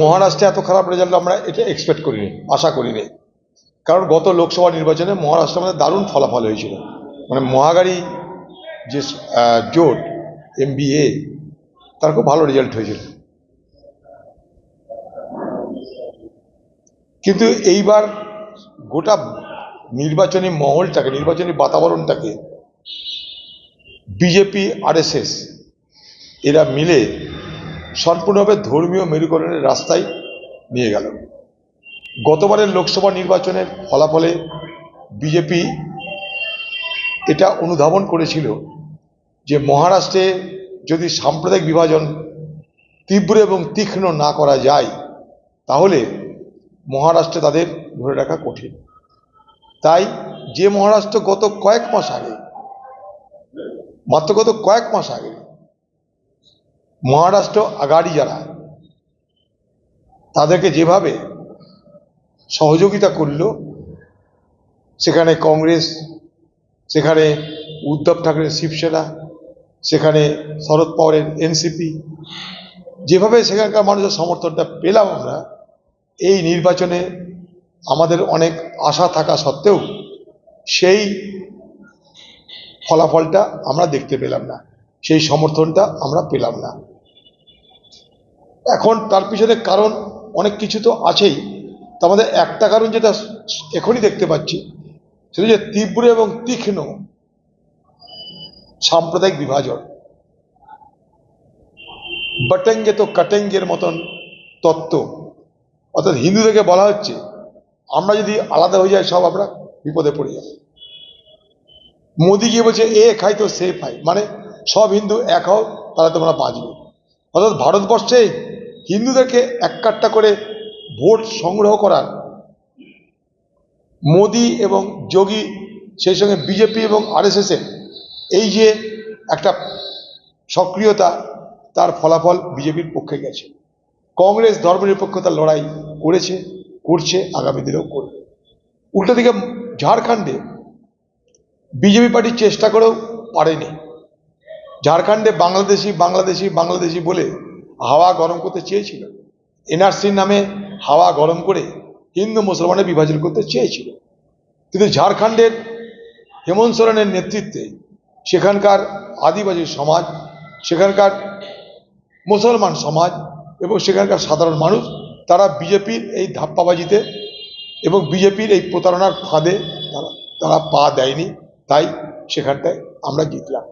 মহারাষ্ট্রে এত খারাপ রেজাল্ট আমরা এটা এক্সপেক্ট করিনি, আশা করিনি। কারণ গত লোকসভা নির্বাচনে মহারাষ্ট্রে আমাদের দারুণ ফলাফল হয়েছিল। মানে মহাগাড়ি যে জোট এমবিএ তার খুব ভালো রেজাল্ট হয়েছিল। কিন্তু এইবার গোটা নির্বাচনী মহলটাকে, নির্বাচনী বাতাবরণটাকে বিজেপি আরএসএস এরা মিলে সম্পূর্ণভাবে ধর্মীয় মেরুকরণের রাস্তায় নিয়ে গেল। গতবারের লোকসভা নির্বাচনের ফলাফলে বিজেপি এটা অনুধাবন করেছিল যে মহারাষ্ট্রে যদি সাম্প্রদায়িক বিভাজন তীব্র এবং তীক্ষ্ণ না করা যায়, তাহলে মহারাষ্ট্রে তাদের ধরে রাখা কঠিন। তাই যে মহারাষ্ট্র গত কয়েক মাস আগে, মাত্র গত কয়েক মাস আগে মহারাষ্ট্র আগাড়ি যারা, তাদেরকে যেভাবে সহযোগিতা করল, সেখানে কংগ্রেস, সেখানে উদ্ধব ঠাকরের শিবসেনা, সেখানে শরদ পাওয়ারের এনসিপি, যেভাবে সেখানকার মানুষের সমর্থনটা পেলাম আমরা, এই নির্বাচনে আমাদের অনেক আশা থাকা সত্ত্বেও সেই ফলাফলটা আমরা দেখতে পেলাম না। সেই সমর্থনটা আমরা পেলাম না। এখন তার পিছনে কারণ অনেক কিছু তো আছেই। তার একটা কারণ যেটা এখনই দেখতে পাচ্ছি, সেটা যে তীব্র এবং তীক্ষ্ণ সাম্প্রদায়িক বিভাজন। বটেঙ্গে তো কাটেঙ্গের মতন তত্ত্ব। অর্থাৎ হিন্দুদেরকে বলা হচ্ছে, আমরা যদি আলাদা হয়ে যাই, সব আমরা বিপদে পড়ে যাব। মোদি গিয়ে বলছে, এ খাই তো সে খাই মানে সব হিন্দু এক হও, তাহলে তোমরা বাঁচবে। অর্থাৎ ভারতবর্ষে হিন্দুদেরকে এক কাট্টা করে ভোট সংগ্রহ করার মোদি এবং যোগী, সেই সঙ্গে বিজেপি এবং আরএসএসের এই যে একটা সক্রিয়তা, তার ফলাফল বিজেপির পক্ষে গেছে। কংগ্রেস ধর্মনিরপেক্ষতার লড়াই করেছে, করছে, আগামী দিনেও করবে। উল্টো দিকে ঝাড়খণ্ডে বিজেপি পার্টি চেষ্টা করেও পারেনি। ঝাড়খণ্ডে বাংলাদেশি বাংলাদেশি বাংলাদেশি বলে হাওয়া গরম করতে চেয়েছিল। এনআরসির নামে হাওয়া গরম করে হিন্দু মুসলমানের বিভাজন করতে চেয়েছিল। কিন্তু ঝাড়খণ্ডের হেমন্ত সোরেনের নেতৃত্বে সেখানকার আদিবাসী সমাজ, সেখানকার মুসলমান সমাজ এবং সেখানকার সাধারণ মানুষ, তারা বিজেপির এই ধাপ্পাবাজিতে এবং বিজেপির এই প্রতারণার ফাঁদে তারা তারা পা দেয়নি। তাই সেখানটায় আমরা জিতলাম।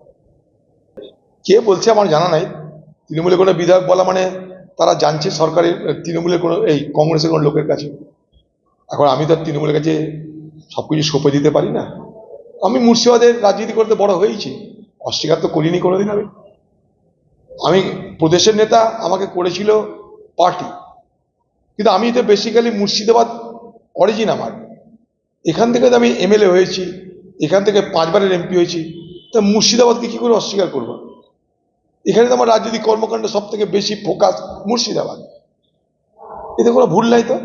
কে বলছে আমার জানা নাই। তৃণমূলের কোনো বিধায়ক বলা মানে তারা জানছে সরকারের তৃণমূলের কোনো, এই কংগ্রেসের কোনো লোকের কাছে। এখন আমি তো তৃণমূলের কাছে সব কিছু সঁপে দিতে পারি না। আমি মুর্শিদাবাদের রাজনীতি করতে বড় হয়েছি। অস্বীকার তো করিনি কোনোদিন আমি। আমি প্রদেশের নেতা, আমাকে করেছিল পার্টি। কিন্তু আমি তো বেসিক্যালি মুর্শিদাবাদ অরিজিন আমার। এখান থেকে তো আমি এমএলএ হয়েছি, এখান থেকে পাঁচবারের এমপি হয়েছি। তা মুর্শিদাবাদকে কী করে অস্বীকার করব? এখানে তো আমার রাজনৈতিক কর্মকাণ্ড সব থেকে বেশি ফোকাস মুর্শিদাবাদ। এতে কোনো ভুল নাই তো?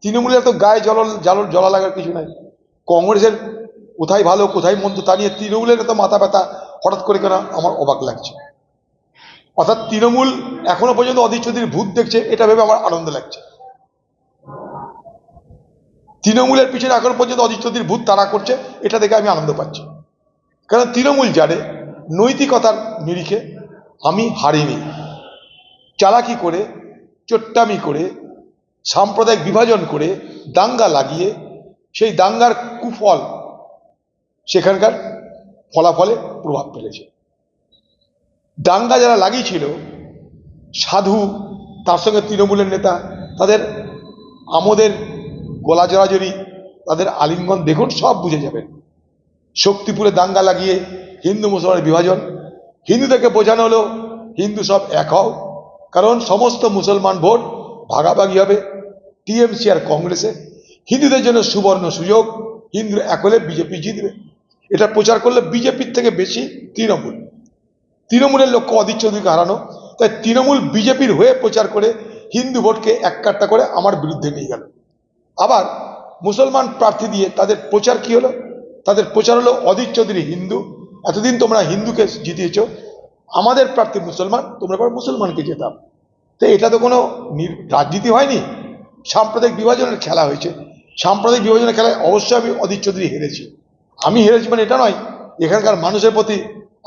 তৃণমূলের তো গায়ে জল জল, জলা লাগার কিছু নাই। কংগ্রেসের কোথায় ভালো, কোথায় মন্দ তা নিয়ে তৃণমূলের তো মাথা ব্যথা হঠাৎ করে কেন আমার অবাক লাগছে। অর্থাৎ তৃণমূল এখনও পর্যন্ত অধীর ভূত দেখছে, এটা ভেবে আমার আনন্দ লাগছে। তৃণমূলের পিছনে এখনও পর্যন্ত অধীর ভূত তারা করছে, এটা দেখে আমি আনন্দ পাচ্ছি। কারণ তৃণমূল জানে নৈতিকতার নিরিখে আমি হারিনি। চালাকি করে, চোট্টামি করে, সাম্প্রদায়িক বিভাজন করে দাঙ্গা লাগিয়ে, সেই দাঙ্গার কুফল সেখানকার ফলাফলে প্রভাব ফেলেছে। দাঙ্গা যারা লাগিয়েছিল, সাধু, তার সঙ্গে তৃণমূলের নেতা, তাদের আমোদের গলা জড়াজড়ি তাদের আলিঙ্গন দেখুন, সব বুঝে যাবেন। শক্তিপুরে দাঙ্গা লাগিয়ে হিন্দু মুসলমানের বিভাজন হিন্দুদেরকে বোঝানো হলো, হিন্দু সব এক হও। কারণ সমস্ত মুসলমান ভোট ভাগাভাগি হবে টিএমসি আর কংগ্রেসে। হিন্দুদের জন্য সুবর্ণ সুযোগ, হিন্দু এক হলে বিজেপি জিতবে। এটা প্রচার করলে বিজেপির থেকে বেশি তৃণমূল। তৃণমূলের লক্ষ্য অধীর চৌধুরীকে হারানো। তাই তৃণমূল বিজেপির হয়ে প্রচার করে হিন্দু ভোটকে এক কাট্টা করে আমার বিরুদ্ধে নিয়ে গেল। আবার মুসলমান প্রার্থী দিয়ে তাদের প্রচার কি হলো? তাদের প্রচার হলো অধীর চৌধুরী হিন্দু এতদিন তোমরা হিন্দুকে জিতিয়েছ, আমাদের প্রার্থী মুসলমান, তোমরা পর মুসলমানকে জেতাম তো এটা তো কোনো রাজনীতি হয়নি। সাম্প্রদায়িক বিভাজনের খেলা হয়েছে। সাম্প্রদায়িক বিভাজনের খেলায় অবশ্যই আমি অদিত চৌধুরী হেরেছি। আমি হেরেছি মানে এটা নয়, এখানকার মানুষের প্রতি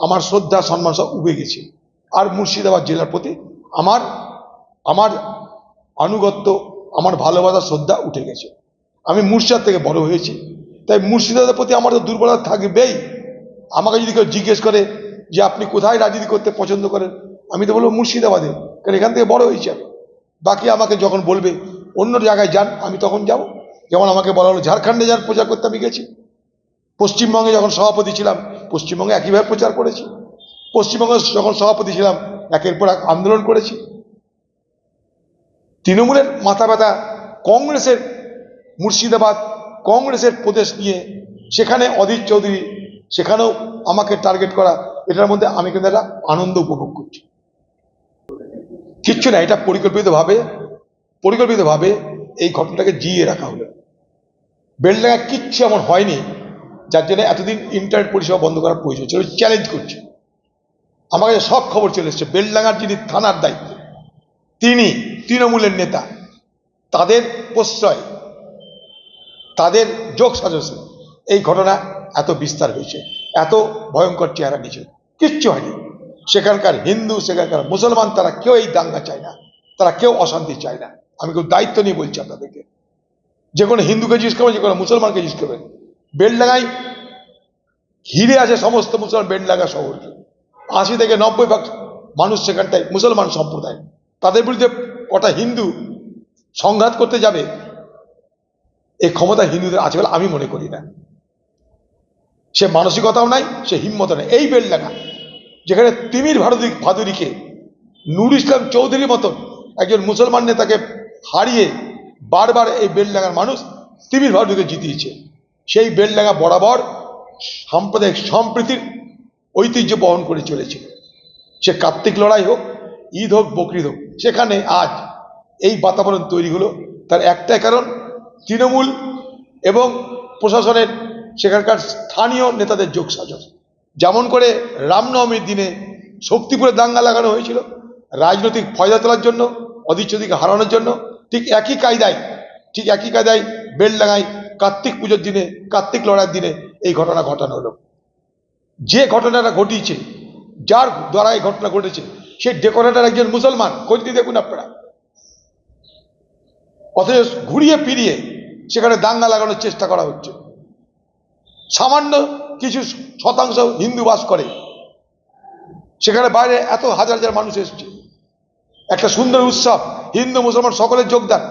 আমার শ্রদ্ধা, সম্মান সব উবে গেছে। আর মুর্শিদাবাদ জেলার প্রতি আমার আমার আনুগত্য, আমার ভালোবাসা, শ্রদ্ধা উঠে গেছে। আমি মুর্শিদাবাদ থেকে বড় হয়েছি। তাই মুর্শিদাবাদের প্রতি আমার তো দুর্বলতা থাকবেই। আমাকে যদি কেউ জিজ্ঞেস করে যে আপনি কোথায় রাজনীতি করতে পছন্দ করেন, আমি তো বলব মুর্শিদাবাদে, কারণ এখান থেকে বড় হয়েছি। বাকি আমাকে যখন বলবে অন্য জায়গায় যান, আমি তখন যাব। যেমন আমাকে বলা হলো, ঝাড়খণ্ডে যান প্রচার করতে আমি গেছি। পশ্চিমবঙ্গে যখন সভাপতি ছিলাম, পশ্চিমবঙ্গে একইভাবে প্রচার করেছি। পশ্চিমবঙ্গে যখন সভাপতি ছিলাম, একের পর এক আন্দোলন করেছি। তৃণমূলের মাথা ব্যথা, কংগ্রেসের মুর্শিদাবাদ, কংগ্রেসের প্রদেশ নিয়ে, সেখানে অধীর চৌধুরী সেখানেও আমাকে টার্গেট করা, এটার মধ্যে আমি কিন্তু একটা আনন্দ উপভোগ করছি। কিচ্ছু না, এটা পরিকল্পিতভাবে পরিকল্পিতভাবে এই ঘটনাটাকে জিয়ে রাখা হলো। বেলডাঙ্গা কিচ্ছু এমন হয়নি, যার জন্য এতদিন ইন্টারনেট পরিষেবা বন্ধ করার প্রয়োজন ছিল চ্যালেঞ্জ করছে। আমার কাছে সব খবর চলে এসছে বেলডাঙ্গার যিনি থানার দায়িত্ব, তিনি তৃণমূলের নেতা, তাদের প্রশ্রয়, তাদের যোগ সাজসে এই ঘটনা এত বিস্তার হয়েছে, এত ভয়ঙ্কর চেহারা নিয়েছে, কিচ্ছু হয়নি। সেখানকার হিন্দু, সেখানকার মুসলমান, তারা কেউ এই দাঙ্গা চায় না, তারা কেউ অশান্তি চায় না। আমি কেউ দায়িত্ব নিয়ে বলছি আপনাদেরকে, যে কোনো হিন্দুকে জিজ্ঞেস করবেন, যে কোনো মুসলমানকে জিজ্ঞেস করবেন। বেলডাঙ্গায় ঘিরে আছে সমস্ত মুসলমান বেলডাঙ্গা শহরকে আশি থেকে নব্বই ভাগ মানুষ সেখানটায় মুসলমান সম্প্রদায়। তাদের বিরুদ্ধে কটা হিন্দু সংঘাত করতে যাবে, এই ক্ষমতা হিন্দুদের আছে বলে আমি মনে করি না। সে মানসিকতাও নাই, সে হিম্মত নেই। এই বেলডাঙ্গা যেখানে তিমির ভারতী ভাদুরীকে নুর ইসলাম চৌধুরীর মতন একজন মুসলমান নেতাকে হারিয়ে বারবার এই বেলডাঙ্গার মানুষ তিমির ভাদুরীকে জিতিয়েছে। সেই বেলডাঙ্গা বরাবর সাম্প্রদায়িক সম্প্রীতির ঐতিহ্য বহন করে চলেছে। সে কার্তিক লড়াই হোক, ঈদ হোক, বকরিদ হোক, সেখানে আজ এই বাতাবরণ তৈরি হলো। তার একটাই কারণ, তৃণমূল এবং প্রশাসনের সেখানকার স্থানীয় নেতাদের যোগ সাজস যেমন করে রামনবমীর দিনে শক্তিপুরে দাঙ্গা লাগানো হয়েছিল, রাজনৈতিক ফয়দা তোলার জন্য অধিচ্ছদিকে হারানোর জন্য, ঠিক একই কায়দায়, ঠিক একই কায়দায় বেলডাঙ্গায় কার্তিক পুজোর দিনে, কার্তিক লড়াইয়ের দিনে এই ঘটনা ঘটানো হলো। যে ঘটনাটা ঘটিয়েছে, যার দ্বারা এই ঘটনা ঘটেছে সেই ডেকোরেটার একজন মুসলমান। খোঁজ দিয়ে দেখুন আপনারা। অথচ ঘুরিয়ে ফিরিয়ে সেখানে দাঙ্গা লাগানোর চেষ্টা করা হচ্ছে। সামান্য কিছু শতাংশ হিন্দু বাস করে। সেখানে বাইরে এত হাজার হাজার মানুষ এসছে। একটা সুন্দর উৎসব, হিন্দু মুসলমান সকলের যোগদান।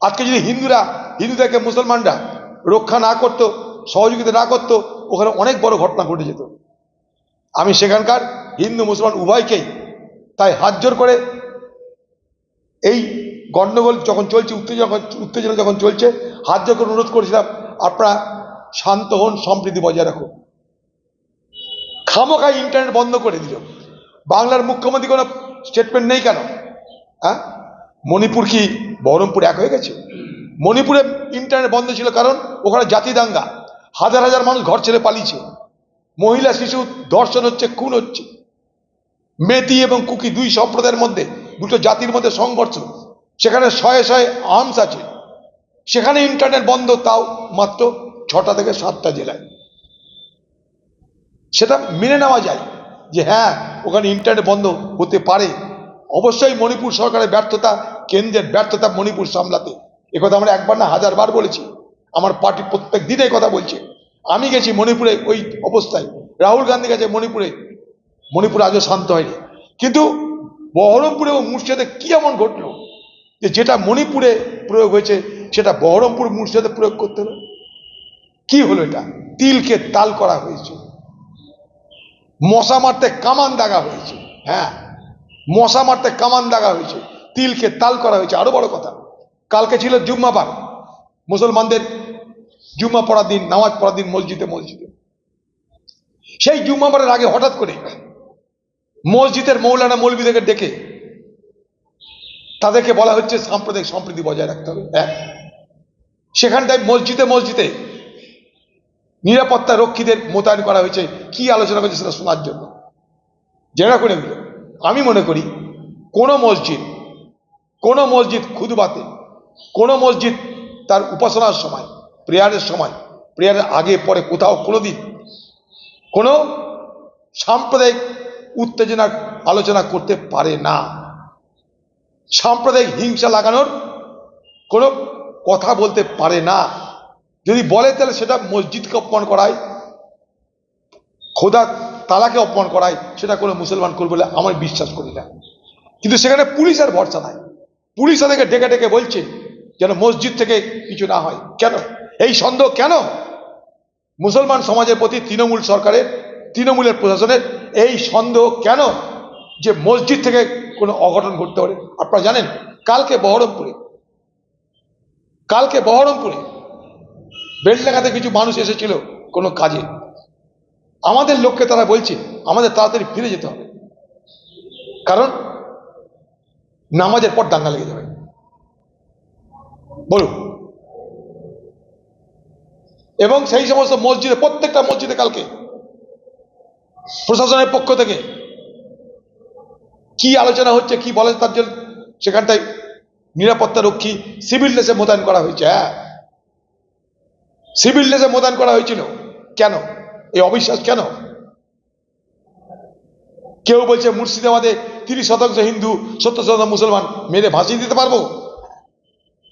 আজকে যদি হিন্দুরা, হিন্দুদেরকে মুসলমানরা রক্ষা না করত, সহযোগিতা না করত, ওখানে অনেক বড় ঘটনা ঘটে যেত। আমি সেখানকার হিন্দু মুসলমান উভয়কেই তাই হাত জোর করে এই গণ্ডগোল যখন চলছে, উত্তেজনা উত্তেজনা যখন চলছে, হাত জোর করে অনুরোধ করেছিলাম, আপনারা শান্ত হন, সম্প্রীতি বজায় রাখুন। খামোখায় ইন্টারনেট বন্ধ করে দিল। বাংলার মুখ্যমন্ত্রী কোনো স্টেটমেন্ট নেই কেন? হ্যাঁ? মণিপুর কি বহরমপুর এক হয়ে গেছে? মণিপুরে ইন্টারনেট বন্ধ ছিল কারণ ওখানে জাতি দাঙ্গা। হাজার হাজার মানুষ ঘর ছেড়ে পালিয়েছে। মহিলা, শিশু, ধর্ষণ হচ্ছে, খুন হচ্ছে। মেতি এবং কুকি দুই সম্প্রদায়ের মধ্যে, দুটো জাতির মধ্যে সংঘর্ষ। সেখানে শয়ে শয়ে আর্মস আছে। সেখানে ইন্টারনেট বন্ধ, তাও মাত্র ছটা থেকে সাতটা জেলায়। সেটা মেনে নেওয়া যায় যে হ্যাঁ ওখানে ইন্টারনেট বন্ধ হতে পারে। অবশ্যই মণিপুর সরকারের ব্যর্থতা, কেন্দ্রের ব্যর্থতা মণিপুর সামলাতে। একথা আমরা একবার না হাজারবার বলেছি। আমার পার্টি প্রত্যেক দিন কথা বলছে। আমি গেছি মণিপুরে ওই অবস্থায়। রাহুল গান্ধী গেছে মণিপুরে। মণিপুর আজও শান্ত হয়নি। কিন্তু বহরমপুরে ও মুর্শিদাবাদে কি এমন ঘটলো? যে যেটা মণিপুরে প্রয়োগ হয়েছে, সেটা বহরমপুর মুর্শিদাবাদে প্রয়োগ করতে হবে কি হলো এটা? তিলকে তাল করা হয়েছে। মশা মারতে কামান দাগা হয়েছে। হ্যাঁ মশা মারতে কামান দাগা হয়েছে। তিলকে তাল করা হয়েছে। আরও বড় কথা, কালকে ছিল জুম্মা জুম্মাবার মুসলমানদের জুম্মা পড়ার দিন, নামাজ পড়ার দিন মসজিদে মসজিদে। সেই জুম্মা জুম্মাবারের আগে হঠাৎ করে মসজিদের মৌলানা মৌলবীদেরকে ডেকে তাদেরকে বলা হচ্ছে সাম্প্রদায়িক সম্প্রীতি বজায় রাখতে হবে। এক সেখানটায় মসজিদে মসজিদে নিরাপত্তা রক্ষীদের মোতায়েন করা হয়েছে, কি আলোচনা করেছে সেটা শোনার জন্য। জেনে এগুলো। আমি মনে করি, কোনো মসজিদ কোনো মসজিদ খুদবাতে, কোনো মসজিদ তার উপাসনার সময়, প্রেয়ারের সময়, প্রেয়ারের আগে, পরে, কোথাও কোনো দিন কোনো সাম্প্রদায়িক উত্তেজনার আলোচনা করতে পারে না। সাম্প্রদায়িক হিংসা লাগানোর কোনো কথা বলতে পারে না। যদি বলে তাহলে সেটা মসজিদকে অপমান করায় খোদা তালাকে অপমান করায়, সেটা কোনো মুসলমান করবে বলে আমার বিশ্বাস করি না। কিন্তু সেখানে পুলিশের ভরসা নাই। পুলিশ তাদেরকে ডেকে ডেকে বলছে যেন মসজিদ থেকে কিছু না হয়। কেন? এই সন্দেহ কেন? মুসলমান সমাজের প্রতি তৃণমূল সরকারের, তৃণমূলের প্রশাসনের এই সন্দেহ কেন যে মসজিদ থেকে কোনো অঘটন ঘটতে পারে? আপনারা জানেন, কালকে বহরমপুরে কালকে বহরমপুরে বেলডাঙ্গাতে কিছু মানুষ এসেছিল কোনো কাজে। আমাদের লোককে তারা বলছে, আমাদের তাড়াতাড়ি ফিরে যেতে হবে। কারণ নামাজের পর দাঙ্গা লেগে যাবে। বলুন। এবং সেই সমস্ত মসজিদে, প্রত্যেকটা মসজিদে কালকে প্রশাসনের পক্ষ থেকে কি আলোচনা হচ্ছে, কি বলে তার জন্য সেখানটায় নিরাপত্তা রক্ষী, সিভিল ড্রেসে মোতায়েন করা হয়েছে হ্যাঁ। সিভিল ড্রেসে মোতায়েন করা হয়েছিল। কেন? এই অবিশ্বাস কেন? কেউ বলছে মুর্শিদাবাদে তিরিশ শতাংশ হিন্দু, সত্তর শতাংশ মুসলমান, মেরে ভাসিয়ে দিতে পারব?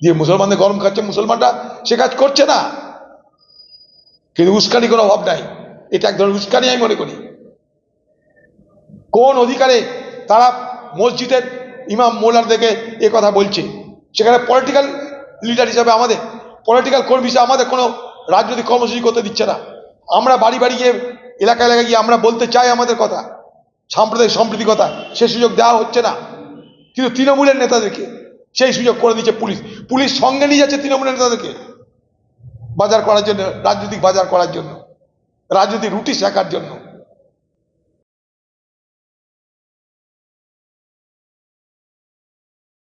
দিয়ে মুসলমানদের গরম খাচ্ছে মুসলমানরা, সে কাজ করছে না। কিন্তু উস্কানি কোনো অভাব নাই। এটা এক ধরনের উস্কানি আমি মনে করি। কোন অধিকারে তারা মসজিদের ইমাম মোলারদেরকে এ কথা বলছে? সেখানে পলিটিক্যাল লিডার হিসাবে আমাদের পলিটিক্যাল কর্মী হিসাবে আমাদের কোনো রাজনৈতিক কর্মসূচি করতে দিচ্ছে না, আমরা বাড়ি বাড়ি গিয়ে এলাকা এলাকায় গিয়ে আমরা বলতে চাই আমাদের কথা, সাম্প্রদায়িক সম্প্রীতি কথা, সে সুযোগ দেওয়া হচ্ছে না। কিন্তু তৃণমূলের নেতাদেরকে সেই সুযোগ করে দিচ্ছে পুলিশ। পুলিশ সঙ্গে নিয়ে যাচ্ছে তৃণমূলের নেতাদেরকে বাজার করার জন্য, রাজনৈতিক বাজার করার জন্য, রাজনৈতিক রুটি শেখার জন্য।